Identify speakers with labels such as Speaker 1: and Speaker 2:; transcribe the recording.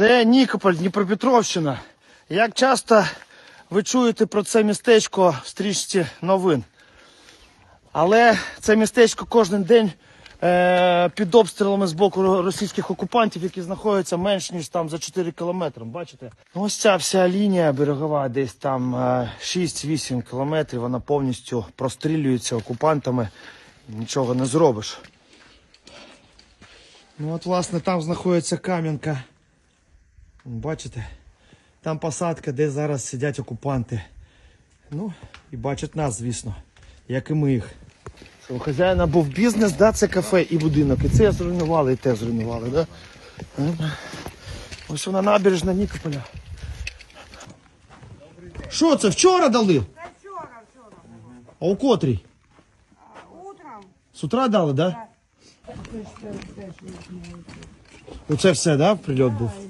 Speaker 1: Це Нікополь, Дніпропетровщина. Як часто ви чуєте про це містечко в стрічці новин? Але це містечко кожен день е, під обстрілами з боку російських окупантів, які знаходяться менш ніж там за 4 кілометри. Бачите? Ну, Ось ця вся лінія берегова, десь там е, 6-8 кілометрів, вона повністю прострілюється окупантами. Нічого не зробиш. Ну от, власне, там знаходиться Кам'янка. Бачите? Там посадка, де зараз сидять окупанти. Ну, і бачать нас, звісно, як і ми їх. У хазяїна був бізнес, да, це кафе і будинок. І це зруйнували, і те зруйнували, да? Ось вона набережна Нікополя. Що це, вчора дали?
Speaker 2: Да вчора, вчора.
Speaker 1: А у котрій?
Speaker 2: Утром.
Speaker 1: З утра дали, да? Оце все, да, прильот був?